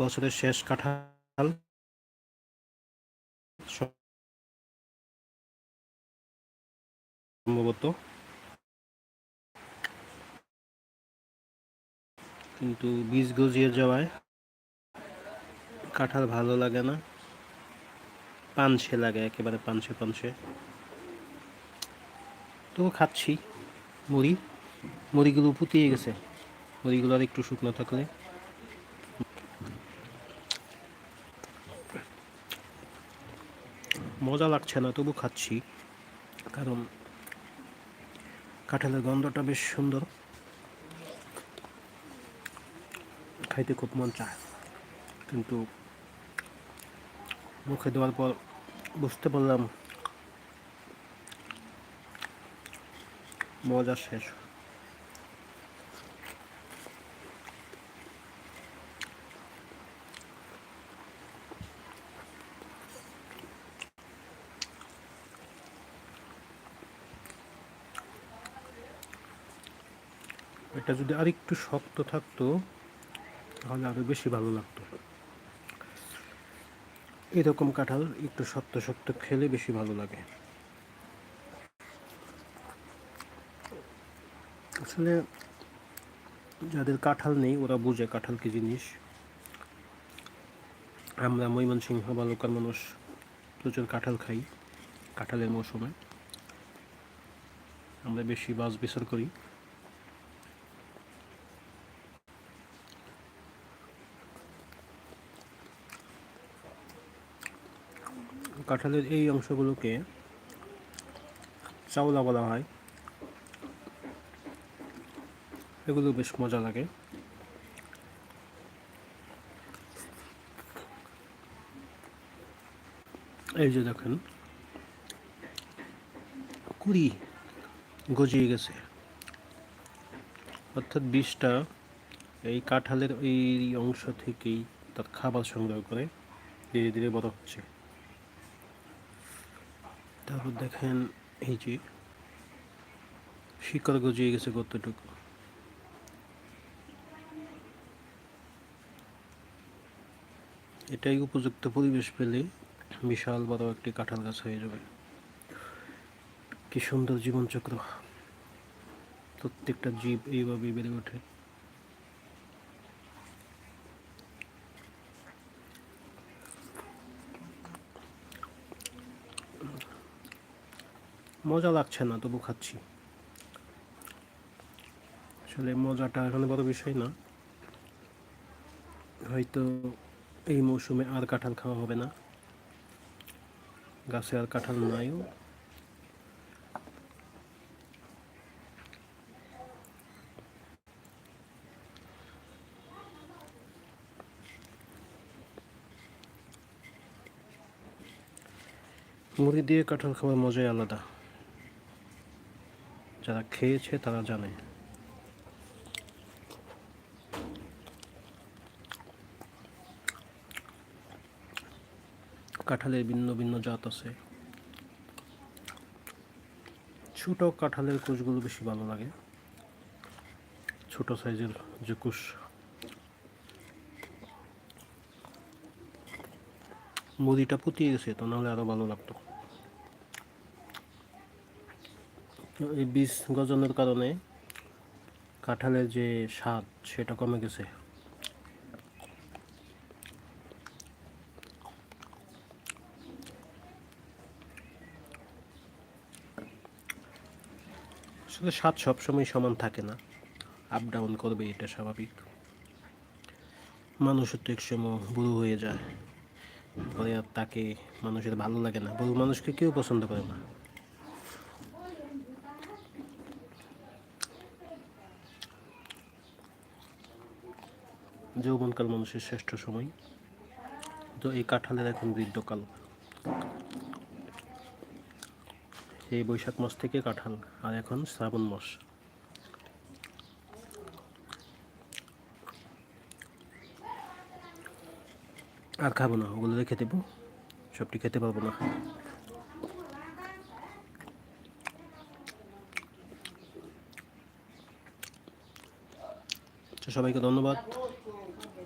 বছরের শেষ কাঁঠাল। সম্ভবত। কিন্তু বীজ গজিয়ে যাওয়ায় কাঁঠাল ভালো লাগে না। পানসে লাগে, একেবারে পানসে পানসে। তো খাচ্ছি। মুড়ি। মুড়িগুলো পুতিয়ে গেছে। মুড়িগুলো আর একটু শুকনো থাকলে। মজা লাগছে না, তবু খাচ্ছি। কারণ কাঁঠালের গন্ধটা বেশ সুন্দর। খাইতে খুব মন চায়। কিন্তু মুখে দেওয়ার পর বুঝতে পারলাম মজা শেষ। এটা যদি আরেকটু শক্ত থাকতো, তাহলে আরও বেশি ভালো লাগতো। এরকম কাঁঠাল একটু শক্ত শক্ত খেলে বেশি ভালো লাগে। আসলে যাদের কাঁঠাল নেই, ওরা বুঝে কাঁঠাল কি জিনিস। আমরা ময়মনসিংহ বা লোকাল মানুষ প্রচুর কাঁঠাল খাই কাঁঠালের মৌসুমে। আমরা বেশি বাস বিচার করি। কাঁঠালের এই অংশগুলোকে চাওলা বলা হয়। এগুলো বেশ মজা লাগে। এই যে দেখেন, কুড়ি গজিয়ে গেছে। অর্থাৎ বিষটা এই কাঁঠালের এই অংশ থেকেই তার খাবার সংগ্রহ করে ধীরে ধীরে বড় হচ্ছে। তারপর দেখেন এই যে শিকড় গজিয়ে গেছে কতটুকু এটাই উপযুক্ত পরিবেশ পেলে বিশাল বড় একটি কাঁঠাল গাছ হয়ে যাবে। কি সুন্দর জীবনচক্র। প্রত্যেকটা জীব এইভাবে বেড়ে ওঠে। মজা লাগছে না, তবু খাচ্ছি। আসলে মজাটা এখানে বড় বিষয় না। হয়তো এই মৌসুমে আর কাঁঠাল খাওয়া হবে না। গাছে আর কাঁঠাল নাইও। মুড়ি দিয়ে কাঁঠাল খাওয়ার মজাই আলাদা। যারা খেয়েছে, তারা জানে। কাঁঠালের ভিন্ন ভিন্ন জাত আছে। ছোট কাঁঠালের কুশগুলো বেশি ভালো লাগে। ছোট সাইজের যে কুশ মুড়িটা পুতিয়ে গেছে, তো নাহলে আরও ভালো লাগতো। এই বীজ গজানোর কারণে কাঁঠালের যে স্বাদ, সেটা কমে গেছে। আসলে স্বাদ সবসময় সমান থাকে না। আপ ডাউন করবে, এটা স্বাভাবিক। মানুষের তো এক সময় বুড়ো হয়ে যায়। পরে আর তাকে মানুষের ভালো লাগে না। বুড়ো মানুষকে কেউ পছন্দ করে না। যৌবনকাল মানুষের শ্রেষ্ঠ সময়। তো এই কাঁঠালের এখন বৃদ্ধকাল। এই বৈশাখ মাস থেকে কাঁঠাল, আর এখন শ্রাবণ মাস। আর খাব না, ওগুলো রেখে দেবো। সবটি খেতে পারব না। সবাইকে ধন্যবাদ। Thank you.